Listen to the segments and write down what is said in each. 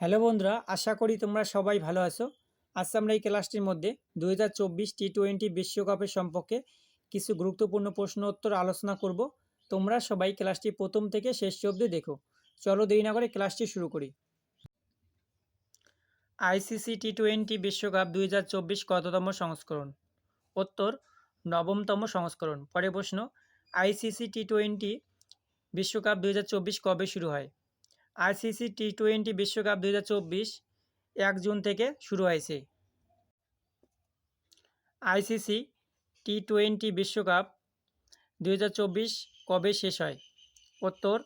Hello বন্ধুরা, আশা করি তোমরা সবাই ভালো আছো। আজ আমরা এই ক্লাসটির মধ্যে দু হাজার চব্বিশ টি টোয়েন্টি বিশ্বকাপের সম্পর্কে কিছু গুরুত্বপূর্ণ প্রশ্ন উত্তর আলোচনা করব। তোমরা সবাই ক্লাসটি প্রথম থেকে শেষ অবধি দেখো। চলো দেরি না করে ক্লাসটি শুরু করি। আইসিসি টি টোয়েন্টি বিশ্বকাপ দুই হাজার চব্বিশ কততম সংস্করণ? উত্তর, নবমতম সংস্করণ। পরে প্রশ্ন আইসিসি টি টোয়েন্টি বিশ্বকাপ দুই হাজার চব্বিশ কবে শুরু হয়? আইসিসি টি টোয়েন্টি বিশ্বকাপ দুই হাজার চব্বিশ এক জুন থেকে শুরু হয়েছে। আইসিসি টি টোয়েন্টি বিশ্বকাপ দুই হাজার চব্বিশ কবে শেষ হয়? উত্তর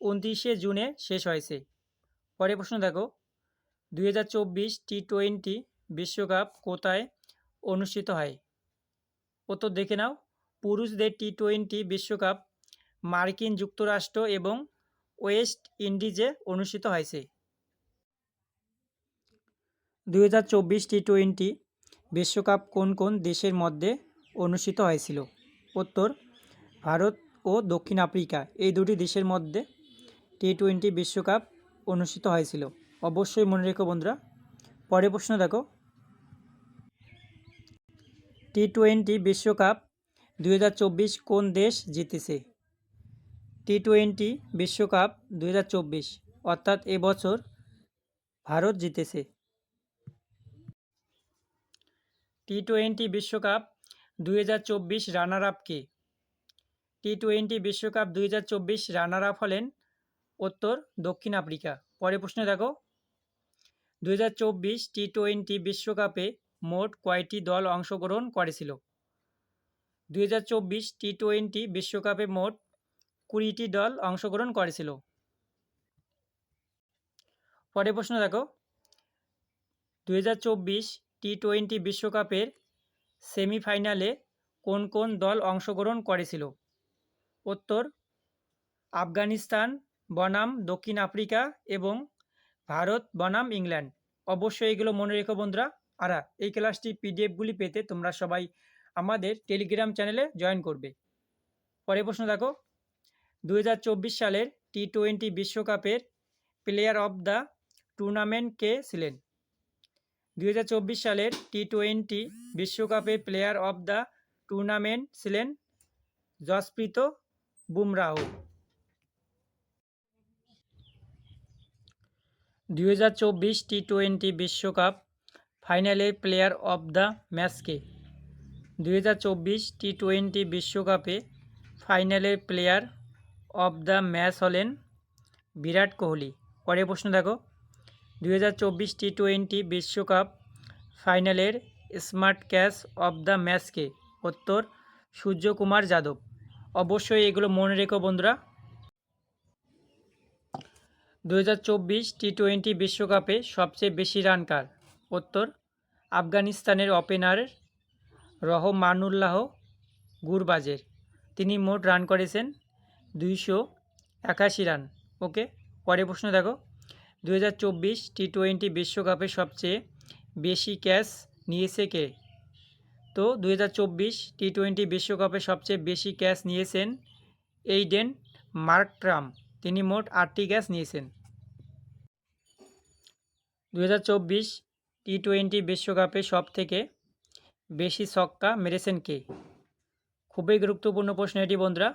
উনত্রিশে জুনে শেষ হয়েছে। পরে প্রশ্ন দেখো, দুই হাজার চব্বিশ টি টোয়েন্টি বিশ্বকাপ কোথায় অনুষ্ঠিত হয়? উত্তর দেখে নাও, পুরুষদের টি টোয়েন্টি বিশ্বকাপ মার্কিন যুক্তরাষ্ট্র এবং ওয়েস্ট ইন্ডিজে অনুষ্ঠিত হয়েছে। দুই হাজার চব্বিশ টি টোয়েন্টি বিশ্বকাপ কোন কোন দেশের মধ্যে অনুষ্ঠিত হয়েছিল? উত্তর, ভারত ও দক্ষিণ আফ্রিকা। এই দুটি দেশের মধ্যে টি টোয়েন্টি বিশ্বকাপ অনুষ্ঠিত হয়েছিল। অবশ্যই মনে রেখো বন্ধুরা। পরে প্রশ্ন দেখো। টি টোয়েন্টি বিশ্বকাপ দুই হাজার চব্বিশ কোন দেশ জিতেছে? টি টোয়েন্টি বিশ্বকাপ দুই হাজার চব্বিশ, অর্থাৎ এবছর ভারত জিতেছে। টি টোয়েন্টি বিশ্বকাপ দুই হাজার চব্বিশ রানার আপ কে? টি টোয়েন্টি বিশ্বকাপ দুই হাজার চব্বিশ রানার আপ হলেন উত্তর দক্ষিণ আফ্রিকা। পরে প্রশ্ন দেখো। দুই হাজার চব্বিশ টি টোয়েন্টি বিশ্বকাপে মোট কয়টি দল অংশগ্রহণ করেছিল? দুই হাজার চব্বিশ টি টোয়েন্টি বিশ্বকাপে মোট কুড়িটি দল অংশগ্রহণ করেছিল। পরে প্রশ্ন দেখো। দুই হাজার চব্বিশ টি টোয়েন্টি বিশ্বকাপের সেমিফাইনালে কোন কোন দল অংশগ্রহণ করেছিল? উত্তর, আফগানিস্তান, বনাম, দক্ষিণ আফ্রিকা এবং ভারত, বনাম, ইংল্যান্ড। অবশ্যই এগুলো মনে রেখো বন্ধুরা। আর এই ক্লাসটি পিডিএফগুলি পেতে তোমরা সবাই আমাদের টেলিগ্রাম চ্যানেলে জয়েন করবে। পরে প্রশ্ন দেখো। দুই হাজার চব্বিশ সালের টি টোয়েন্টি বিশ্বকাপের প্লেয়ার অব দ্য টুর্নামেন্ট কে ছিলেন? দুই হাজার চব্বিশ সালের টি টোয়েন্টি বিশ্বকাপের প্লেয়ার অব দ্য টুর্নামেন্ট ছিলেন জসপ্রীত বুমরাহ। দুই হাজার চব্বিশ টি টোয়েন্টি বিশ্বকাপ ফাইনালে প্লেয়ার অব দ্য ম্যাচকে। দুই হাজার চব্বিশ টি টোয়েন্টি বিশ্বকাপে ফাইনালের প্লেয়ার অব দ্য ম্যাচ হলেন বিরাট কোহলি। পরের প্রশ্ন দেখো। দুই হাজার চব্বিশ টি টোয়েন্টি বিশ্বকাপ ফাইনালের স্মার্ট ক্যাচ অব দ্য ম্যাচকে উত্তর সূর্যকুমার যাদব। অবশ্যই এগুলো মনে রেখো বন্ধুরা। দু হাজার চব্বিশ টি টোয়েন্টি বিশ্বকাপে সবচেয়ে বেশি রান কার? উত্তর আফগানিস্তানের ওপেনার রহমানুল্লাহ গুরবাজের। তিনি মোট রান করেছেন দুইশো একাশি রান, ওকে? পরের প্রশ্ন দেখো। দু হাজার চব্বিশ টি টোয়েন্টি বিশ্বকাপে সবচেয়ে বেশি ক্যাচ নিয়েছে কে? তো দু হাজার চব্বিশ টি টোয়েন্টি বিশ্বকাপে সবচেয়ে বেশি ক্যাচ নিয়েছেন এইডেন মার্কট্রাম। তিনি মোট আটটি ক্যাচ নিয়েছেন। দু হাজার চব্বিশ টি টোয়েন্টি বিশ্বকাপে সব থেকে বেশি ছক্কা মেরেছেন কে? খুবই গুরুত্বপূর্ণ প্রশ্ন এটি, বন্ধুরা।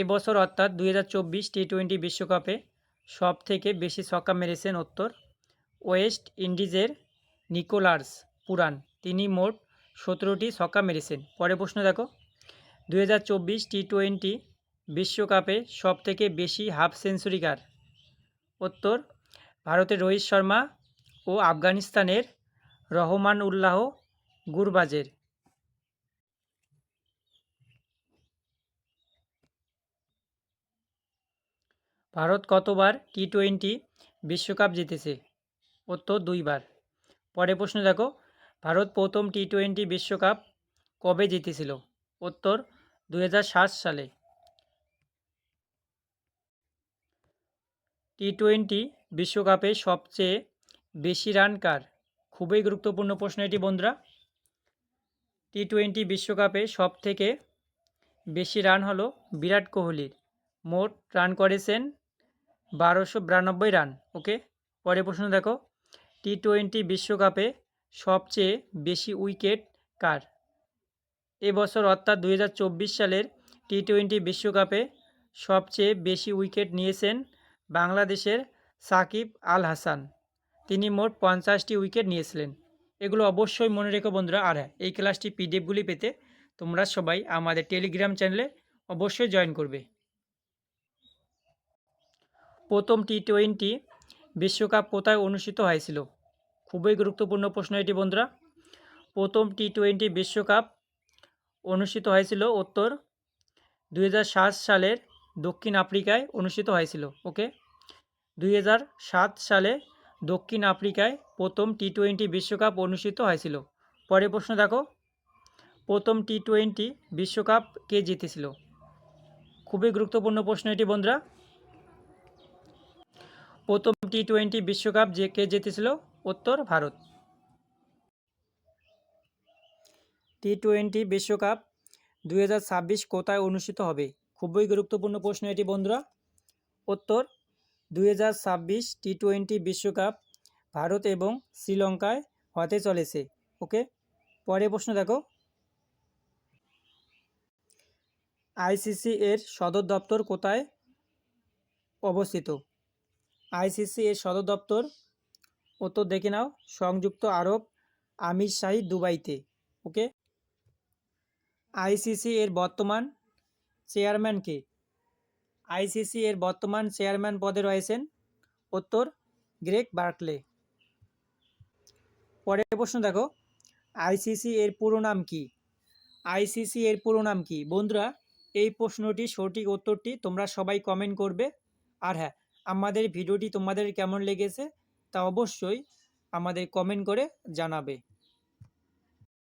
এবছর অর্থাৎ দুই হাজার চব্বিশ টি টোয়েন্টি বিশ্বকাপে সব থেকে বেশি ছক্কা মেরেছেন উত্তর ওয়েস্ট ইন্ডিজের নিকোলার্স পুরান। তিনি মোট সতেরোটি ছক্কা মেরেছেন। পরে প্রশ্ন দেখো, দুই হাজার চব্বিশ টি টোয়েন্টি বিশ্বকাপে সব থেকে বেশি হাফ সেঞ্চুরি কার? উত্তর, ভারতের রোহিত শর্মা ও আফগানিস্তানের রহমান উল্লাহ গুরবাজের। ভারত কতবার টি টোয়েন্টি বিশ্বকাপ জিতেছে? উত্তর দুইবার। পরে প্রশ্ন দেখো, ভারত প্রথম টি টোয়েন্টি বিশ্বকাপ কবে জিতেছিল? উত্তর দু হাজার সাত সালে। টি টোয়েন্টি বিশ্বকাপে সবচেয়ে বেশি রান কার? খুবই গুরুত্বপূর্ণ প্রশ্ন এটি, বন্ধুরা। টি টোয়েন্টি বিশ্বকাপে সব থেকে বেশি রান হলো বিরাট কোহলির। মোট রান করেছেন বারোশো বিরানব্বই রান, ওকে? পরের প্রশ্ন দেখো। টি টোয়েন্টি বিশ্বকাপে সবচেয়ে বেশি উইকেট কার? এবছর অর্থাৎ দু হাজার চব্বিশ সালের টি টোয়েন্টি বিশ্বকাপে সবচেয়ে বেশি উইকেট নিয়েছেন বাংলাদেশের সাকিব আল হাসান। তিনি মোট পঞ্চাশটি উইকেট নিয়েছিলেন। এগুলো অবশ্যই মনে রেখো বন্ধুরা। আর হ্যাঁ এই ক্লাসটি পিডিএফগুলি পেতে তোমরা সবাই আমাদের টেলিগ্রাম চ্যানেলে অবশ্যই জয়েন করবে। প্রথম টি টোয়েন্টি বিশ্বকাপ কোথায় অনুষ্ঠিত হয়েছিল? খুবই গুরুত্বপূর্ণ প্রশ্ন এটি, বন্ধুরা। প্রথম টি টোয়েন্টি বিশ্বকাপ অনুষ্ঠিত হয়েছিল উত্তর দুই হাজার সাত সালের দক্ষিণ আফ্রিকায় অনুষ্ঠিত হয়েছিল, ওকে? দুই হাজার সাত সালে দক্ষিণ আফ্রিকায় প্রথম টি টোয়েন্টি বিশ্বকাপ অনুষ্ঠিত হয়েছিল। পরের প্রশ্ন দেখো। প্রথম টি টোয়েন্টি বিশ্বকাপ কে জিতেছিল? খুবই গুরুত্বপূর্ণ প্রশ্ন এটি, বন্ধুরা। প্রথম টি টোয়েন্টি বিশ্বকাপ যে কে জিতেছিল? উত্তর ভারত। টি টোয়েন্টি বিশ্বকাপ দুই হাজার ছাব্বিশ কোথায় অনুষ্ঠিত হবে? খুবই গুরুত্বপূর্ণ প্রশ্ন এটি, বন্ধুরা। উত্তর দু হাজার ছাব্বিশ টি টোয়েন্টি বিশ্বকাপ ভারত এবং শ্রীলঙ্কায় হতে চলেছে। ওকে, পরের প্রশ্ন দেখো। আইসিসি এর সদর দপ্তর কোথায় অবস্থিত? আইসিসি এর সদর দপ্তর। উত্তর দেখে নাও, সংযুক্ত আরব আমির শাহী দুবাইতে, ওকে? আইসিসি এর বর্তমান চেয়ারম্যান কে? আইসিসি এর বর্তমান চেয়ারম্যান পদে রয়েছেন উত্তর গ্রেগ বার্কলে। পরের প্রশ্ন দেখো, আইসিসি এর পুরো নাম কি? আইসিসি এর পুরো নাম কি? বন্ধুরা, এই প্রশ্নটি সঠিক উত্তরটি তোমরা সবাই কমেন্ট করবে। আর হ্যাঁ আমাদের ভিডিওটি তোমাদের কেমন লেগেছে তা অবশ্যই আমাদের কমেন্ট করে জানাবে।